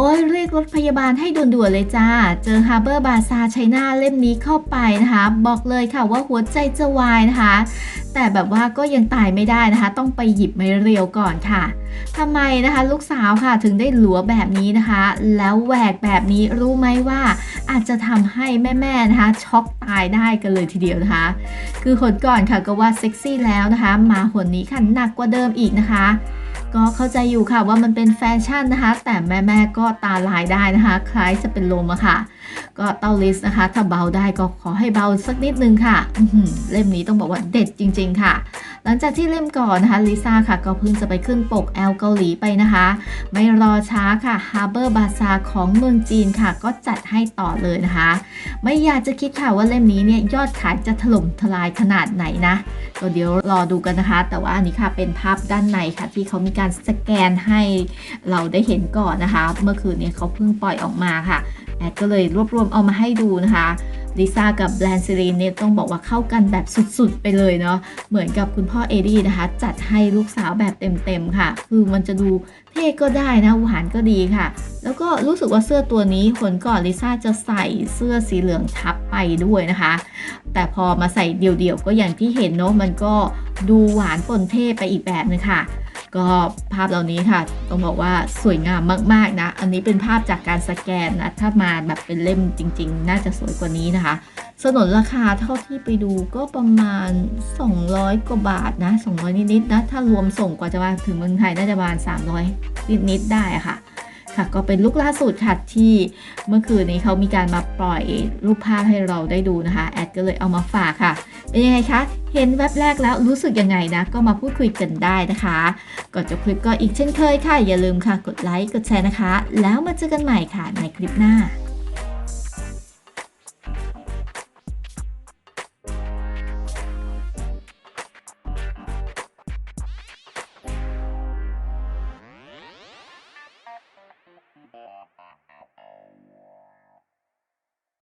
โอ้ยเรียกรถพยาบาลให้ด่วนๆเลยจ้า เจอฮาร์เบอร์บาซาไชน่าเล่มนี้เข้าไปนะคะ บอกเลยค่ะว่าหัวใจจะวายนะคะ แต่แบบว่าก็ยังตายไม่ได้นะคะ ต้องไปหยิบไม้เรียวก่อนค่ะทำไมนะคะ ลูกสาวค่ะถึงได้หลัวแบบนี้นะคะ แล้วแหวกแบบนี้รู้ไหมว่า อาจจะทำให้แม่ๆนะคะ ช็อกตายได้กันเลยทีเดียวนะคะ คือหนก่อนค่ะก็ว่าเซ็กซี่แล้วนะคะ มาหนนี้ค่ะหนักกว่าเดิมอีกนะคะ ก็เข้าใจอยู่ค่ะว่ามันเป็นแฟชั่นนะคะ แต่แม่ๆก็ตาลายได้นะคะ คล้ายจะเป็นลมอะค่ะ ก็เต้าลิสนะคะ ถ้าเบาได้ก็ขอให้เบาสักนิดนึงค่ะเล่มนี้ต้องบอกว่าเด็ดจริง ๆ ค่ะ หลังจากที่เล่มก่อนนะคะลิซ่าค่ะก็เพิ่งจะไปขึ้นปกแอลเกาหลีไปนะคะ ไม่รอช้าค่ะฮาร์เบอร์บาซาของเมืองจีนค่ะ ก็จัดให้ต่อเลยนะคะ ไม่อยากจะคิดค่ะว่าเล่มนี้เนี่ยยอดขายจะถล่มทลายขนาดไหนนะก็เดี๋ยวรอดูกันนะคะ แต่ว่าอันนี้ค่ะเป็นภาพด้านในค่ะ ที่เขามีการสแกนให้เราได้เห็นก่อนนะคะ เมื่อคืนเนี่ยเขาเพิ่งปล่อยออกมาค่ะแอดก็เลยรวบรวมเอามาให้ดูนะคะ ลิซ่ากับแบรนด์ซีรีนเนี่ยต้องบอกว่าเข้ากันแบบสุดๆ ไปเลยเนาะเหมือนกับคุณพ่อเอดี้นะคะ จัดให้ลูกสาวแบบเต็มๆค่ะ คือมันจะดูเท่ก็ได้นะหวานก็ดีค่ะ แล้วก็รู้สึกว่าเสื้อตัวนี้คนก่อนลิซ่าจะใส่เสื้อสีเหลืองทับไปด้วยนะคะ แต่พอมาใส่เดี่ยวๆก็อย่างที่เห็นเนาะมันก็ดูหวานปนเท่ไปอีกแบบนึงค่ะ ก็ภาพเหล่านี้ค่ะ ต้องบอกว่าสวยงามมากๆนะ อันนี้เป็นภาพจากการสแกนนะ ถ้ามาแบบเป็นเล่มจริง ๆ น่าจะสวยกว่านี้นะคะ สนนราคาเท่าที่ไปดูก็ประมาณ 200 กว่าบาทนะ 200 นิดๆนะ ถ้ารวมส่งกว่าจะมาถึงเมืองไทยน่าจะประมาณ 300 นิดๆได้ค่ะ ค่ะ ก็เป็นลุกล่าสุดค่ะที่เมื่อคืนนี้เขามีการมาปล่อยรูปภาพให้เราได้ดูนะคะ แอดก็เลยเอามาฝากค่ะ เป็นยังไงคะ เห็นแว็บแรกแล้วรู้สึกยังไงนะ ก็มาพูดคุยกันได้นะคะ ก่อนจบคลิปก็อีกเช่นเคยค่ะ อย่าลืมค่ะ กดไลค์ กดแชร์นะคะ แล้วมาเจอกันใหม่ค่ะในคลิปหน้า